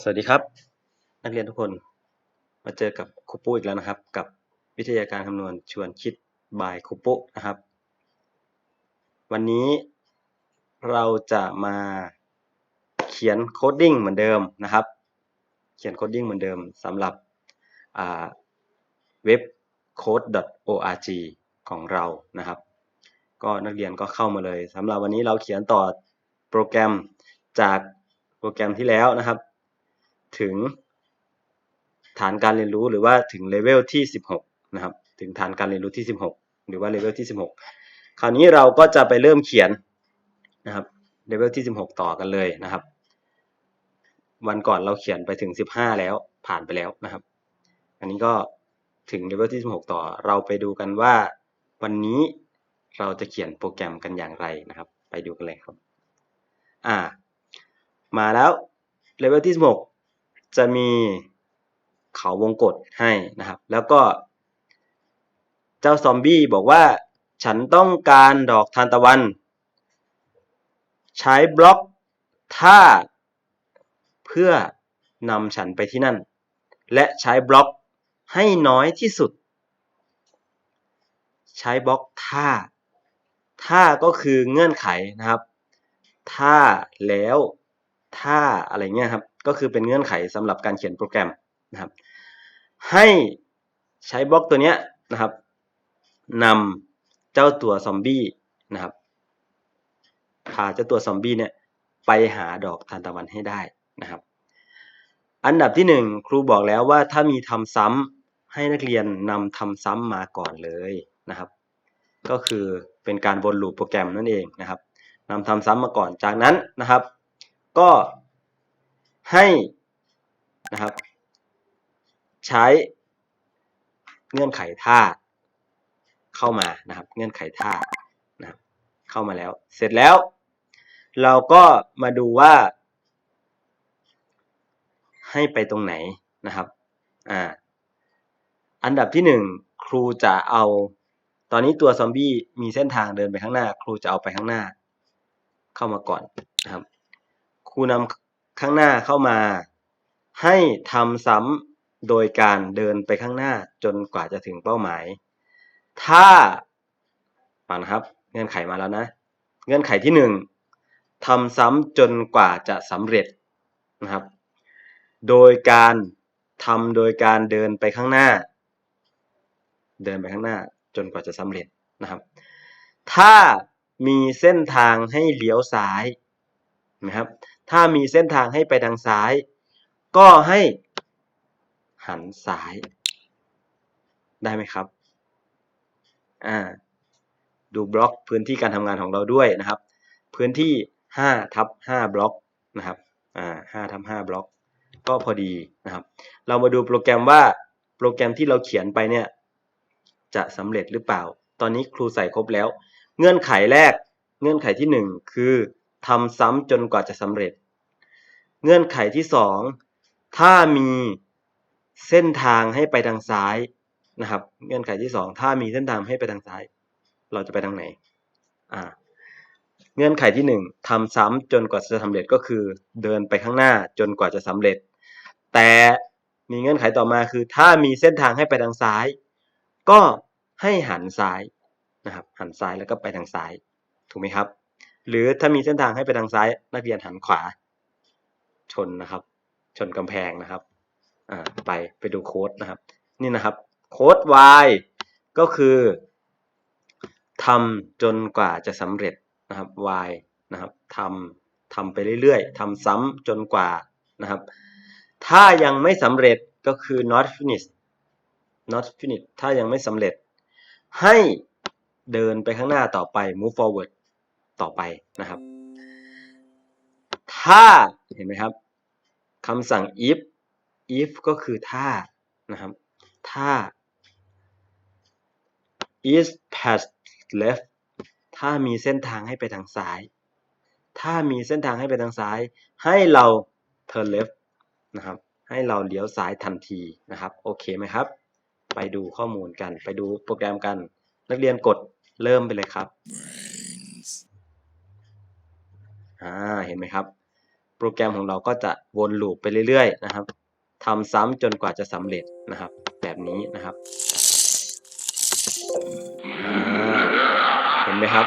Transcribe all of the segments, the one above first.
สวัสดีครับ นักเรียนทุกคนมาเจอกับครูปุอีกแล้วนะครับ กับวิทยาการคำนวณชวนคิดบายครูปุนะครับ วันนี้เราจะมาเขียนโคดดิ้งเหมือนเดิมนะครับ เขียนโคดดิ้งเหมือนเดิมสำหรับเว็บ code.org ของเรานะครับ ก็นักเรียนก็เข้ามาเลยสำหรับวันนี้เราเขียนต่อโปรแกรมจาก โปรแกรมที่แล้วนะครับ ถึงฐานการเรียนรู้หรือว่าถึงเลเวลที่ 16 นะครับ ถึงฐานการเรียนรู้ที่ 16 หรือว่าเลเวลที่ 16 คราวนี้เราก็จะไปเริ่มเขียนนะครับเลเวลที่ 16 ต่อกันเลยนะครับ วันก่อนเราเขียนไปถึง 15 แล้วผ่านไปแล้วนะครับ อันนี้ก็ถึงเลเวลที่ 16 ต่อ เราไปดูกันว่าวันนี้เราจะเขียนโปรแกรมกันอย่างไรนะครับ ไปดูกันเลยครับ อ่า มาแล้วเลเวลที่16จะมีเขาวงกฏให้นะครับ แล้วก็เจ้าซอมบี้บอกว่า ฉันต้องการดอกทานตะวัน ใช้บล็อกถ้าเพื่อนำฉันไปที่นั่น และใช้บล็อกให้น้อยที่สุด ใช้บล็อกถ้าถ้าก็คือเงื่อนไขนะครับถ้าแล้ว ถ้าอะไรเงี้ยครับ ก็คือเป็นเงื่อนไขสำหรับการเขียนโปรแกรมนะครับ ให้ใช้บล็อกตัวเนี้ยนะครับนำเจ้าตัวซอมบี้นะครับพาเจ้าตัวซอมบี้เนี่ยไปหาดอกทานตะวันให้ได้นะครับ อันดับที่หนึ่งครูบอกแล้วว่าถ้ามีทำซ้ำให้นักเรียนนำทำซ้ำมาก่อนเลยนะครับ ก็คือเป็นการวนลูปโปรแกรมนั่นเองนะครับนำทำซ้ำมาก่อนจากนั้นนะครับ ก็ให้นะครับ ใช้เงื่อนไขท่าเข้ามานะครับ เงื่อนไขท่านะครับเข้ามาแล้ว เสร็จแล้ว เราก็มาดูว่า ให้ไปตรงไหนนะครับอ่าอันดับที่หนึ่งครูจะเอา ตอนนี้ตัวซอมบี้มีเส้นทางเดินไปข้างหน้า ครูจะเอาไปข้างหน้า เข้ามาก่อนนะครับ รูนำข้างหน้าเข้ามา ให้ทำซ้ำโดยการเดินไปข้างหน้าจนกว่าจะถึงเป้าหมาย ถ้าฟังนะครับ เงื่อนไขมาแล้วนะ เงื่อนไขที่หนึ่งทำซ้ำจนกว่าจะสำเร็จนะครับ โดยการทำโดยการเดินไปข้างหน้า เดินไปข้างหน้าจนกว่าจะสำเร็จนะครับ ถ้ามีเส้นทางให้เลี้ยวซ้ายนะครับ ถ้ามีเส้นทางให้ไปทางซ้าย ก็ให้หันซ้าย ได้ไหมครับ อ่า ดูบล็อกพื้นที่การทำงานของเราด้วยนะครับ พื้นที่5ทับ5บล็อกนะครับ อ่า5ทับ5บล็อก ก็พอดีนะครับ เรามาดูโปรแกรมว่าโปรแกรมที่เราเขียนไปเนี่ย จะสำเร็จหรือเปล่า ตอนนี้ครูใส่ครบแล้ว เงื่อนไขแรก เงื่อนไขที่ 1 คือ ทำซ้ำจนกว่าจะสำเร็จ เงื่อนไขที่ 2 ถ้ามีเส้นทางให้ไปทางซ้ายนะครับ เงื่อนไขที่ 2 ถ้ามีเส้นทางให้ไปทางซ้าย เราจะไปทางไหนอ่าเงื่อนไขที่ 1ทำซ้ำจนกว่าจะสำเร็จก็คือ เดินไปข้างหน้าจนกว่าจะสำเร็จ แต่มีเงื่อนไขต่อมาคือ ถ้ามีเส้นทางให้ไปทางซ้าย ก็ให้หันซ้ายนะครับหันซ้ายแล้วก็ไปทางซ้าย ถูกไหมครับ หรือถ้ามีเส้นทางให้ไปทางซ้าย นักเรียนหันขวา ชนนะครับ ชนกำแพงนะครับอ่าไปไปดูโค้ดนะครับ นี่นะครับ โค้ด y ก็คือทำจนกว่าจะสำเร็จนะครับ y นะครับทำทำไปเรื่อยๆทำซ้ำจนกว่านะครับ ถ้ายังไม่สำเร็จก็คือ not finish not finish ถ้ายังไม่สำเร็จ ให้เดินไปข้างหน้าต่อไป move forward ต่อไปนะครับ ถ้าเห็นไหมครับคำสั่ง if if ก็คือถ้านะครับ ถ้า is past left ถ้ามีเส้นทางให้ไปทางซ้าย ถ้ามีเส้นทางให้ไปทางซ้าย ให้เรา turn left นะครับ ให้เราเลี้ยวซ้ายทันทีนะครับ โอเคไหมครับ ไปดูข้อมูลกัน ไปดูโปรแกรมกัน นักเรียนกดเริ่มไปเลยครับ อ่าเห็นไหมครับ โปรแกรมของเราก็จะวนลูปไปเรื่อยๆนะครับทำซ้ำจนกว่าจะสำเร็จนะครับ แบบนี้นะครับเห็นไหมครับ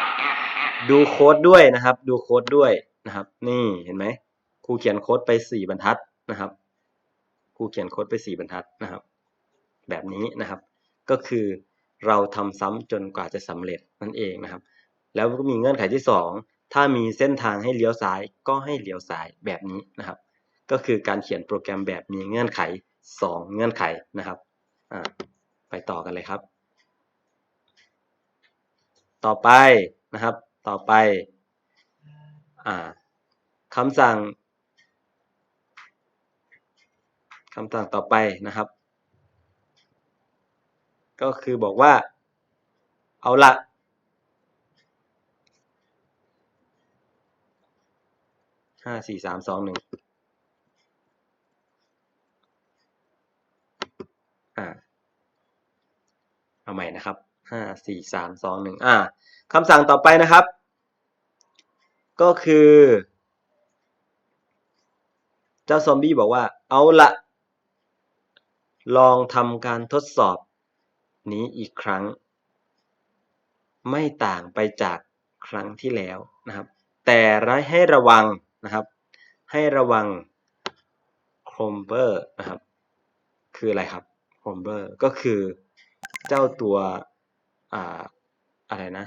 ดูโค้ดด้วยนะครับ ดูโค้ดด้วยนะครับ นี่เห็นไหมครูเขียนโค้ดไปสี่บรรทัดนะครับครูเขียนโค้ดไปสี่บรรทัดนะครับ แบบนี้นะครับ ก็คือเราทำซ้ำจนกว่าจะสำเร็จนั่นเองนะครับ แล้วก็มีเงื่อนไขที่สอง ถ้ามีเส้นทางให้เลี้ยวซ้ายก็ให้เลี้ยวซ้ายแบบนี้นะครับ ก็คือการเขียนโปรแกรมแบบมีเงื่อนไขสองเงื่อนไขนะครับไปต่อกันเลยครับ ต่อไปนะครับ ต่อไปอ่าคำสั่งคำสั่งต่อไปนะครับ ก็คือบอกว่า เอาละ ห้าสี่สามสองหนึ่งอ่า เอาใหม่นะครับห้าสี่สามสองหนึ่งอ่าคำสั่งต่อไปนะครับ ก็คือ เจ้าซอมบี้บอกว่า เอาละลองทำการทดสอบนี้อีกครั้ง ไม่ต่างไปจากครั้งที่แล้วนะครับ แต่ให้ระวัง นะครับ ให้ระวังโครมเบอร์นะครับ คืออะไรครับโครมเบอร์ก็คือเจ้าตัวอ่าอะไรนะ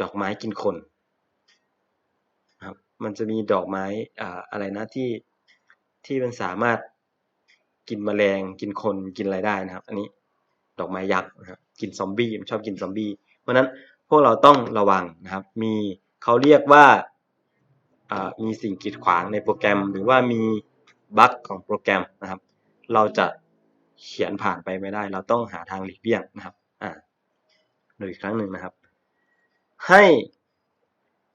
ดอกไม้กินคนนะครับ มันจะมีดอกไม้อ่าอะไรนะที่ที่มันสามารถกินแมลงกินคนกินอะไรได้นะครับ อันนี้ดอกไม้ยักษ์นะครับกินซอมบี้มันชอบกินซอมบี้เพราะนั้นพวกเราต้องระวังนะครับ มีเขาเรียกว่าอ่า มีสิ่งกีดขวางในโปรแกรม หรือว่ามีบั๊กของโปรแกรมนะครับ เราจะเขียนผ่านไปไม่ได้ เราต้องหาทางหลีกเลี่ยงนะครับอ่าดูอีกครั้งหนึ่งนะครับ ให้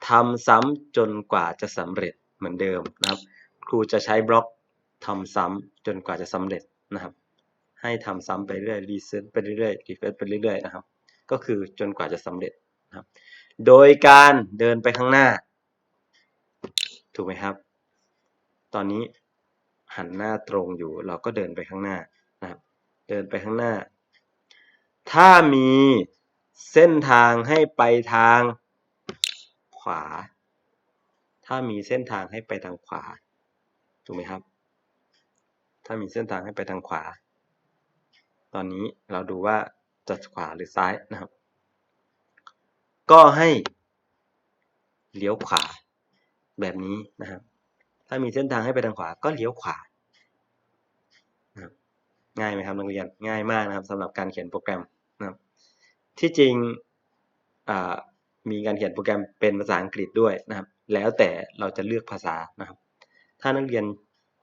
ทำซ้ำจนกว่าจะสำเร็จเหมือนเดิมนะครับ ครูจะใช้บล็อกทำซ้ำจนกว่าจะสำเร็จนะครับ ให้ทำซ้ำไปเรื่อยรีเซ็ตไปเรื่อยรีเฟซไปเรื่อยนะครับ ก็คือจนกว่าจะสำเร็จนะครับ โดยการเดินไปข้างหน้า ถูกไหมครับ ตอนนี้หันหน้าตรงอยู่เราก็เดินไปข้างหน้านะครับ เดินไปข้างหน้า ถ้ามีเส้นทางให้ไปทางขวา ถ้ามีเส้นทางให้ไปทางขวา ถูกไหมครับ ถ้ามีเส้นทางให้ไปทางขวา ตอนนี้เราดูว่าจะขวาหรือซ้ายนะครับ ก็ให้เลี้ยวขวา แบบนี้นะครับ ถ้ามีเส้นทางให้ไปทางขวาก็เลี้ยวขวาง่ายไหมครับนักเรียนง่ายมากนะครับสำหรับการเขียนโปรแกรมนะครับ ที่จริงมีการเขียนโปรแกรมเป็นภาษาอังกฤษด้วยนะครับ แล้วแต่เราจะเลือกภาษานะครับ ถ้านักเรียน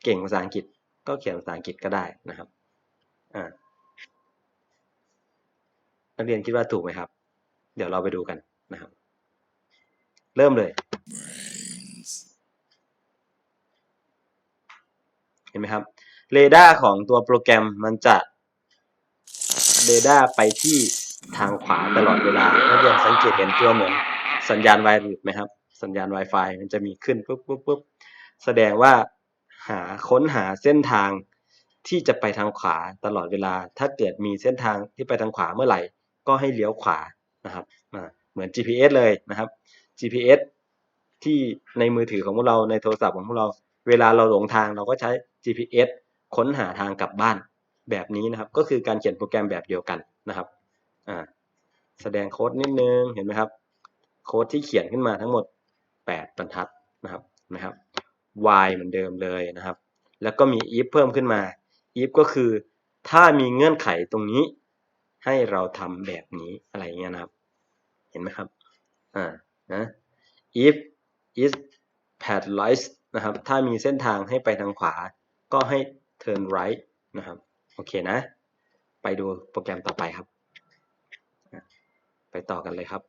เก่งภาษาอังกฤษ ก็เขียนภาษาอังกฤษก็ได้นะครับนักเรียนคิดว่าถูกไหมครับ เดี๋ยวเราไปดูกันนะครับ เริ่มเลย เห็น ไหมครับเรดาร์ของตัวโปรแกรมมันจะเรดาร์ไปที่ทางขวาตลอดเวลานักเรียนสังเกตเห็นตัวเหมือนสัญญาณ Wi-Fi ไหมครับ สัญญาณ Wi-Fi มันจะมีขึ้นปุ๊บปุ๊บปุ๊บแสดงว่าหาค้นหาเส้นทางที่จะไปทางขวาตลอดเวลา ถ้าเกิดมีเส้นทางที่ไปทางขวาเมื่อไหร่ ก็ให้เลี้ยวขวานะครับเหมือน GPS เลยนะครับ GPS ที่ในมือถือของพวกเราในโทรศัพท์ของพวกเรา เวลาเราหลงทางเราก็ใช้ GPS ค้นหาทางกลับบ้านแบบนี้นะครับ ก็คือการเขียนโปรแกรมแบบเดียวกันนะครับอ่าแสดงโค้ดนิดนึงเห็นไหมครับ โค้ดที่เขียนขึ้นมาทั้งหมด 8 บรรทัดนะครับนะครับ y เหมือนเดิมเลยนะครับ แล้วก็มี if เพิ่มขึ้นมา if ก็คือถ้ามีเงื่อนไขตรงนี้ ให้เราทำแบบนี้อะไรเงี้ยนะครับ เห็นไหมครับอ่านะ if is path right นะครับ ถ้ามีเส้นทางให้ไปทางขวา ก็ให้ turn right นะครับ โอเคนะ ไปดูโปรแกรมต่อไปครับ ไปต่อกันเลยครับ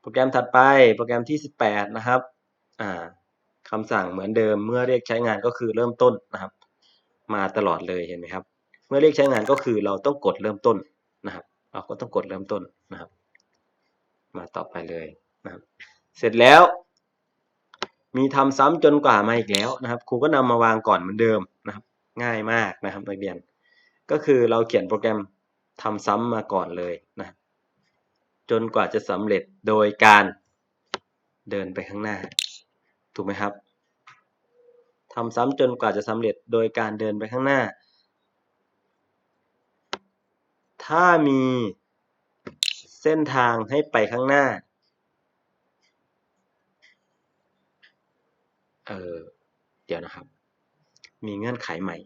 โปรแกรมถัดไป โปรแกรมที่ 18 นะครับคำสั่งเหมือนเดิม เมื่อเรียกใช้งานก็คือเริ่มต้นนะครับ มาตลอดเลยเห็นไหมครับ เมื่อเรียกใช้งานก็คือเราต้องกดเริ่มต้นนะครับ เราก็ต้องกดเริ่มต้นนะครับ มาต่อไปเลยนะครับ เสร็จแล้ว มีทำซ้ำจนกว่ามาอีกแล้วนะครับ ครูก็นำมาวางก่อนเหมือนเดิมนะครับ ง่ายมากนะครับนักเรียน ก็คือเราเขียนโปรแกรมทำซ้ำมาก่อนเลยนะจนกว่าจะสำเร็จโดยการเดินไปข้างหน้า ถูกไหมครับทำซ้ำจนกว่าจะสำเร็จโดยการเดินไปข้างหน้า ถ้ามีเส้นทางให้ไปข้างหน้า เออเดี๋ยวนะครับ มีเงื่อนไขใหม่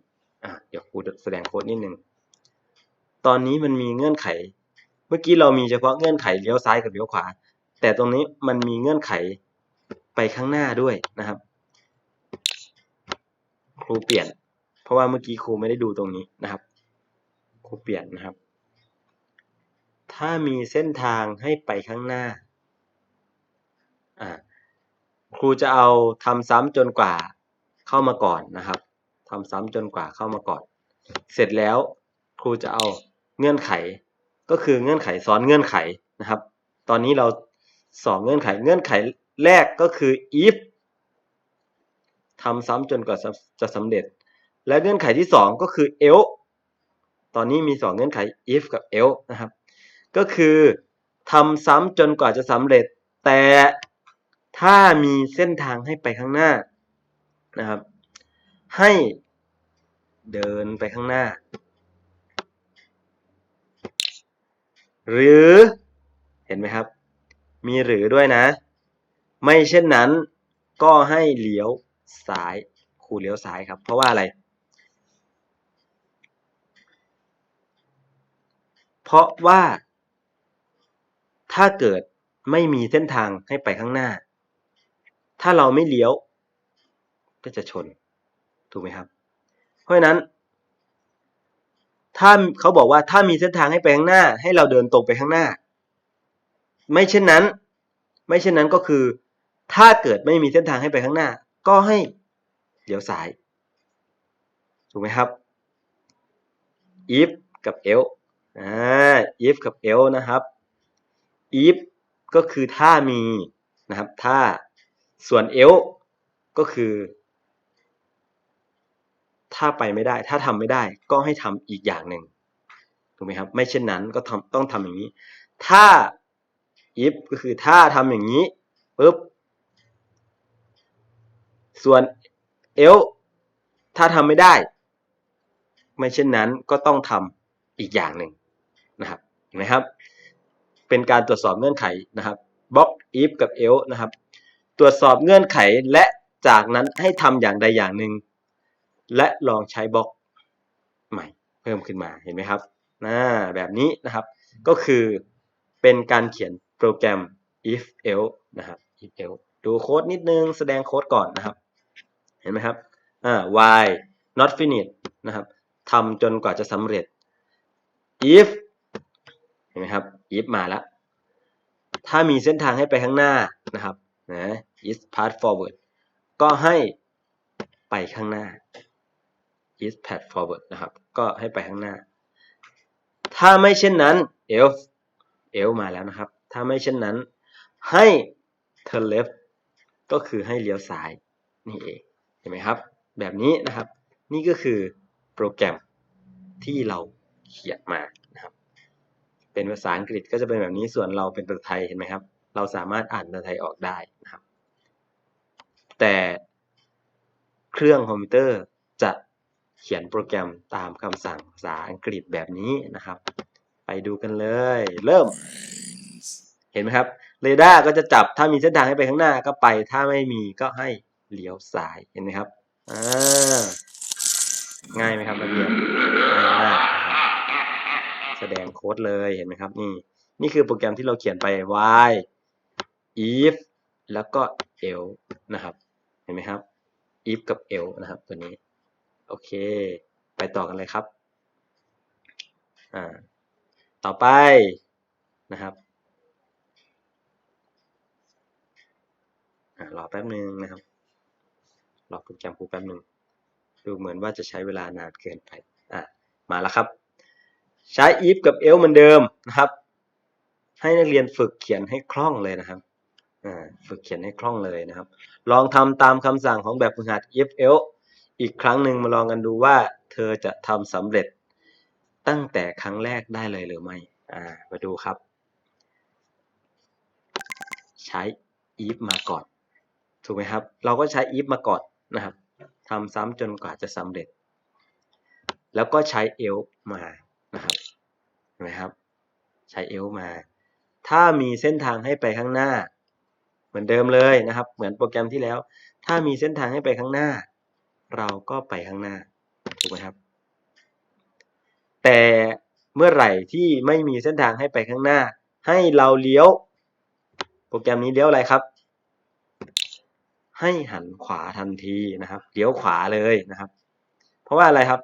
อะ เดี๋ยวครูแสดงโค้ดนิดนึง ตอนนี้มันมีเงื่อนไข เมื่อกี้เรามีเฉพาะเงื่อนไขเลี้ยวซ้ายกับเลี้ยวขวา แต่ตรงนี้มันมีเงื่อนไขไปข้างหน้าด้วยนะครับ ครูเปลี่ยน เพราะว่าเมื่อกี้ครูไม่ได้ดูตรงนี้นะครับ ครูเปลี่ยนนะครับ ถ้ามีเส้นทางให้ไปข้างหน้า อ่า ครูจะเอาทำซ้ำจนกว่าเข้ามาก่อนนะครับทำซ้ำจนกว่าเข้ามาก่อน เสร็จแล้วครูจะเอาเงื่อนไข ก็คือเงื่อนไขซ้อนเงื่อนไขนะครับ ตอนนี้เราสองเงื่อนไขเงื่อนไขแรกก็คือ if ทำซ้ำจนกว่าจะสำเร็จ และเงื่อนไขที่สองก็คือ else ตอนนี้มีสองเงื่อนไข if กับ else นะครับ ก็คือทำซ้ำจนกว่าจะสำเร็จ แต่ ถ้ามีเส้นทางให้ไปข้างหน้านะครับ ให้เดินไปข้างหน้า หรือเห็นไหมครับ มีหรือด้วยนะ ไม่เช่นนั้นก็ให้เลี้ยวซ้ายครูเลี้ยวซ้ายครับ เพราะว่าอะไร เพราะว่าถ้าเกิดไม่มีเส้นทางให้ไปข้างหน้า ถ้าเราไม่เลี้ยว ก็จะชน ถูกไหมครับ เพราะฉะนั้น ถ้าเขาบอกว่าถ้ามีเส้นทางให้ไปข้างหน้า ให้เราเดินตรงไปข้างหน้า ไม่เช่นนั้น ไม่เช่นนั้นก็คือ ถ้าเกิดไม่มีเส้นทางให้ไปข้างหน้า ก็ให้เลี้ยวซ้าย ถูกไหมครับ if กับ else อ่า if กับ else นะครับ if ก็คือถ้ามีนะครับ ถ้า ส่วน else ก็คือ ถ้าไปไม่ได้ ถ้าทำไม่ได้ก็ให้ทำอีกอย่างหนึ่งถูกไหมครับ ไม่เช่นนั้นก็ทำต้องทำอย่างนี้ ถ้า if ก็คือถ้าทำอย่างนี้ปุ๊บส่วน else ถ้าทำไม่ได้ ไม่เช่นนั้นก็ต้องทำอีกอย่างหนึ่งนะครับเห็นไหมครับ เป็นการตรวจสอบเงื่อนไขนะครับ box if กับ else นะครับ ตรวจสอบเงื่อนไขและจากนั้นให้ทำอย่างใดอย่างหนึ่ง และลองใช้บล็อกใหม่เพิ่มขึ้นมาเห็นไหมครับนะแบบนี้นะครับ ก็คือเป็นการเขียนโปรแกรม if else นะครับ if else ดูโค้ดนิดนึงแสดงโค้ดก่อนนะครับ เห็นไหมครับอ่า why not finish นะครับทำจนกว่าจะสำเร็จ if เห็นไหมครับ if มาแล้ว ถ้ามีเส้นทางให้ไปข้างหน้านะครับ นะ is path forward ก็ให้ไปข้างหน้า is path forward นะครับ ก็ให้ไปข้างหน้า ถ้าไม่เช่นนั้น else else มาแล้วนะครับ ถ้าไม่เช่นนั้น ให้ turn left ก็คือให้เลี้ยวซ้ายนี่เองเห็นไหมครับ แบบนี้นะครับ นี่ก็คือโปรแกรมที่เราเขียนมานะครับ เป็นภาษาอังกฤษก็จะเป็นแบบนี้ส่วนเราเป็นภาษาไทยเห็นไหมครับ เราสามารถอ่านภาษาไทยออกได้นะครับ แต่เครื่องคอมพิวเตอร์จะเขียนโปรแกรมตามคำสั่งภาษาอังกฤษแบบนี้นะครับ ไปดูกันเลย เริ่ม เห็นไหมครับเรดาร์ก็จะจับถ้ามีเส้นทางให้ไปข้างหน้าก็ไปถ้าไม่มีก็ให้เลี้ยวซ้ายเห็นไหมครับอ่าง่ายไหมครับนักเรียนง่ายมารับแสดงโค้ดเลยเห็นไหมครับนี่นี่คือโปรแกรมที่เราเขียนไป while if แล้วก็ else นะครับ เห็นไหมครับ if กับ else นะครับ ตัวนี้ โอเค ไปต่อกันเลยครับ อ่า ต่อไปนะครับอ่ารอแป๊บนึงนะครับ รอโปรแกรมครูแป๊บนึงดูเหมือนว่าจะใช้เวลานานเกินไป อะ มาแล้วครับ ใช้ if กับ else เหมือนเดิมนะครับ ให้นักเรียนฝึกเขียนให้คล่องเลยนะครับ ฝึกเขียนให้คล่องเลยนะครับ ลองทำตามคำสั่งของแบบฝึกหัด if else อีกครั้งหนึ่งมาลองกันดูว่า เธอจะทำสำเร็จตั้งแต่ครั้งแรกได้เลยหรือไม่อ่ามาดูครับ ใช้ if มาก่อน ถูกไหมครับ เราก็ใช้ if มาก่อนนะครับทำซ้ำจนกว่าจะสำเร็จ แล้วก็ใช้ else มานะครับเห็นไหมครับ ใช้ else มา ถ้ามีเส้นทางให้ไปข้างหน้า เหมือนเดิมเลยนะครับ เหมือนโปรแกรมที่แล้ว ถ้ามีเส้นทางให้ไปข้างหน้า เราก็ไปข้างหน้าถูกไหมครับ แต่เมื่อไหร่ที่ไม่มีเส้นทางให้ไปข้างหน้า ให้เราเลี้ยว โปรแกรมนี้เลี้ยวอะไรครับให้หันขวาทันทีนะครับเลี้ยวขวาเลยนะครับ เพราะว่าอะไรครับ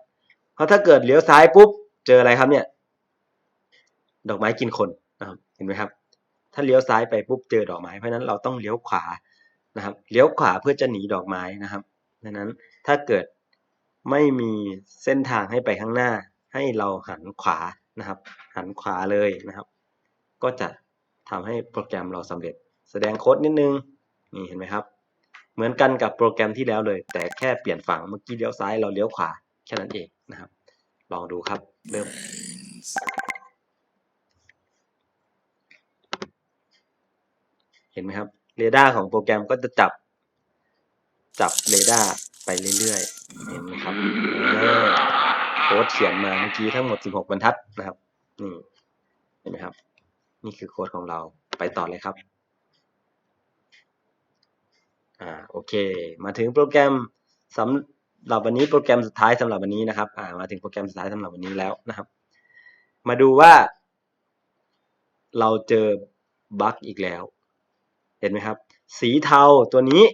เพราะถ้าเกิดเลี้ยวซ้ายปุ๊บ เจออะไรครับเนี่ย ดอกไม้กินคนนะครับ เห็นไหมครับ ถ้าเลี้ยวซ้ายไปปุ๊บเจอดอกไม้ เพราะนั้นเราต้องเลี้ยวขวานะครับ เลี้ยวขวาเพื่อจะหนีดอกไม้นะครับ ดังนั้นถ้าเกิดไม่มีเส้นทางให้ไปข้างหน้า ให้เราหันขวานะครับ หันขวาเลยนะครับ ก็จะทำให้โปรแกรมเราสำเร็จ แสดงโค้ดนิดนึง นี่เห็นไหมครับ เหมือนกันกับโปรแกรมที่แล้วเลย แต่แค่เปลี่ยนฝั่ง เมื่อกี้เลี้ยวซ้ายเราเลี้ยวขวา แค่นั้นเองนะครับ ลองดูครับ เริ่ม เห็นไหมครับเรดาร์ของโปรแกรมก็จะจับ จับเรดาร์ไปเรื่อยๆ เห็นไหมครับโค้ดเขียนมาเมื่อกี้ทั้งหมด 16 บรรทัดนะครับนี่เห็นไหมครับ นี่คือโค้ดของเราไปต่อเลยครับอ่าโอเค มาถึงโปรแกรมสำหรับวันนี้โปรแกรมสุดท้ายสำหรับวันนี้นะครับอ่ามาถึงโปรแกรมสุดท้ายสำหรับวันนี้แล้วนะครับ มาดูว่า เราเจอบั๊กอีกแล้ว เห็นไหมครับ สีเทาตัวนี้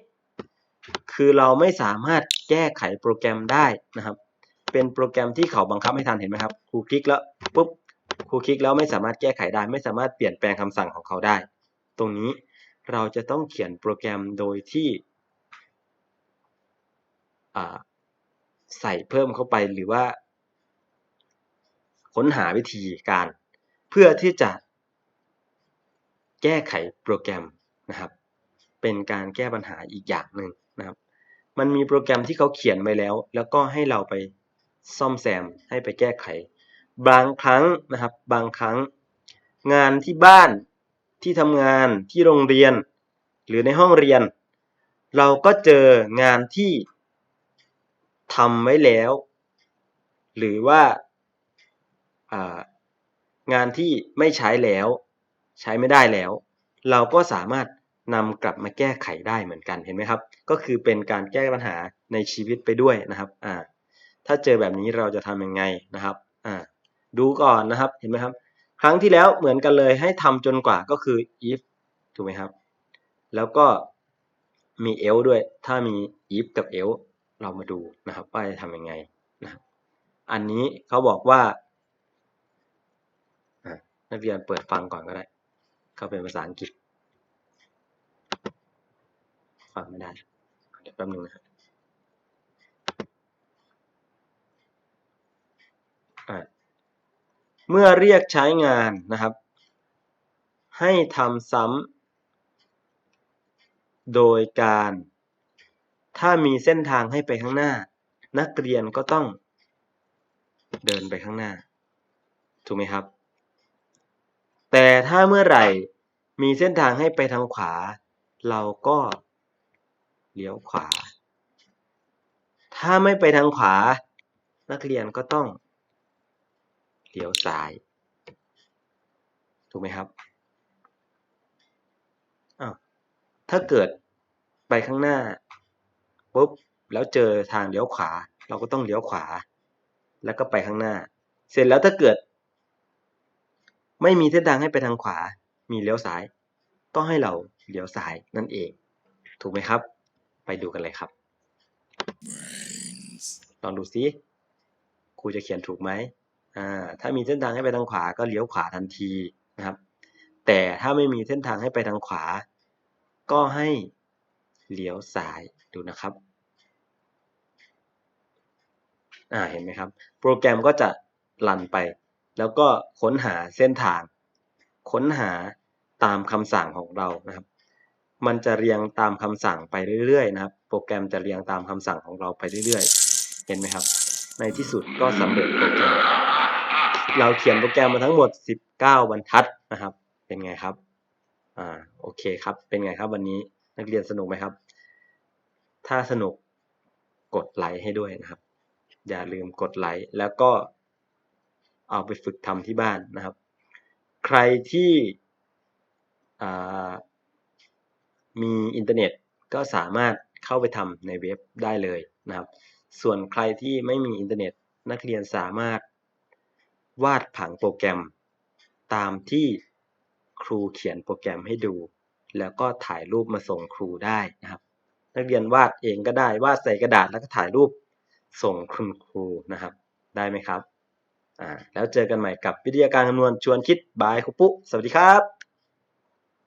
คือเราไม่สามารถแก้ไขโปรแกรมได้นะครับ เป็นโปรแกรมที่เขาบังคับให้ทันเห็นไหมครับครูคลิกแล้วปุ๊บครูคลิกแล้วไม่สามารถแก้ไขได้ ไม่สามารถเปลี่ยนแปลงคำสั่งของเขาได้ ตรงนี้เราจะต้องเขียนโปรแกรมโดยที่ใส่เพิ่มเข้าไปหรือว่า ค้นหาวิธีการ เพื่อที่จะแก้ไขโปรแกรม นะครับ เป็นการแก้ปัญหาอีกอย่างหนึ่งนะครับ มันมีโปรแกรมที่เขาเขียนไว้แล้ว แล้วก็ให้เราไปซ่อมแซมให้ไปแก้ไข บางครั้งนะครับ บางครั้ง งานที่บ้านที่ทำงานที่โรงเรียน หรือในห้องเรียน เราก็เจองานที่ทำไว้แล้ว หรือว่างานที่ไม่ใช้แล้ว ใช้ไม่ได้แล้ว เราก็สามารถ นำกลับมาแก้ไขได้เหมือนกันเห็นไหมครับ ก็คือเป็นการแก้ปัญหาในชีวิตไปด้วยนะครับอ่าถ้าเจอแบบนี้เราจะทำยังไงนะครับอ่าดูก่อนนะครับเห็นไหมครับ ครั้งที่แล้วเหมือนกันเลยให้ทำจนกว่าก็คือ if ถูกไหมครับ แล้วก็มี else ด้วย ถ้ามี if กับ else เรามาดูนะครับว่าจะทำยังไงนะครับอันนี้เขาบอกว่านักเรียนเปิดฟังก่อนก็ได้ เขาเป็นภาษาอังกฤษ ฟังไม่ได้ เดี๋ยวแป๊บนึงนะครับเมื่อเรียกใช้งานนะครับ ให้ทำซ้ำโดยการ ถ้ามีเส้นทางให้ไปข้างหน้า นักเรียนก็ต้องเดินไปข้างหน้า ถูกไหมครับ แต่ถ้าเมื่อไหร่มีเส้นทางให้ไปทางขวา เราก็ เลี้ยวขวา ถ้าไม่ไปทางขวา นักเรียนก็ต้องเลี้ยวซ้าย ถูกไหมครับอ้าวถ้าเกิดไปข้างหน้าปุ๊บแล้วเจอทางเลี้ยวขวา เราก็ต้องเลี้ยวขวา แล้วก็ไปข้างหน้า เสร็จแล้วถ้าเกิด ไม่มีเส้นทางให้ไปทางขวา มีเลี้ยวซ้ายก็ให้เราเลี้ยวซ้ายนั่นเอง ถูกไหมครับ ดูกันเลยครับ ลองดูซิครูจะเขียนถูกไหมอ่าถ้ามีเส้นทางให้ไปทางขวาก็เลี้ยวขวาทันทีนะครับ แต่ถ้าไม่มีเส้นทางให้ไปทางขวา ก็ให้เลี้ยวซ้ายดูนะครับอ่าเห็นไหมครับ โปรแกรมก็จะรันไป แล้วก็ค้นหาเส้นทาง ค้นหาตามคำสั่งของเรานะครับ มันจะเรียงตามคำสั่งไปเรื่อยๆนะครับ โปรแกรมจะเรียงตามคำสั่งของเราไปเรื่อยๆ เห็นไหมครับ ในที่สุดก็สำเร็จโปรแกรม เราเขียนโปรแกรมมาทั้งหมด 19 บรรทัดนะครับ เป็นไงครับ อ่า โอเคครับ เป็นไงครับวันนี้นักเรียนสนุกไหมครับ ถ้าสนุกกดไลค์ให้ด้วยนะครับ อย่าลืมกดไลค์แล้วก็เอาไปฝึกทำที่บ้านนะครับ ใครที่อ่า มีอินเทอร์เน็ตก็สามารถเข้าไปทำในเว็บได้เลยนะครับ ส่วนใครที่ไม่มีอินเทอร์เน็ตนักเรียนสามารถวาดผังโปรแกรม ตามที่ครูเขียนโปรแกรมให้ดู แล้วก็ถ่ายรูปมาส่งครูได้นะครับ นักเรียนวาดเองก็ได้วาดใส่กระดาษแล้วก็ถ่ายรูปส่งคุณครูนะครับ ได้ไหมครับอ่าแล้วเจอกันใหม่กับวิทยาการคำนวณชวนคิดบายครูปุ๊สวัสดีครับ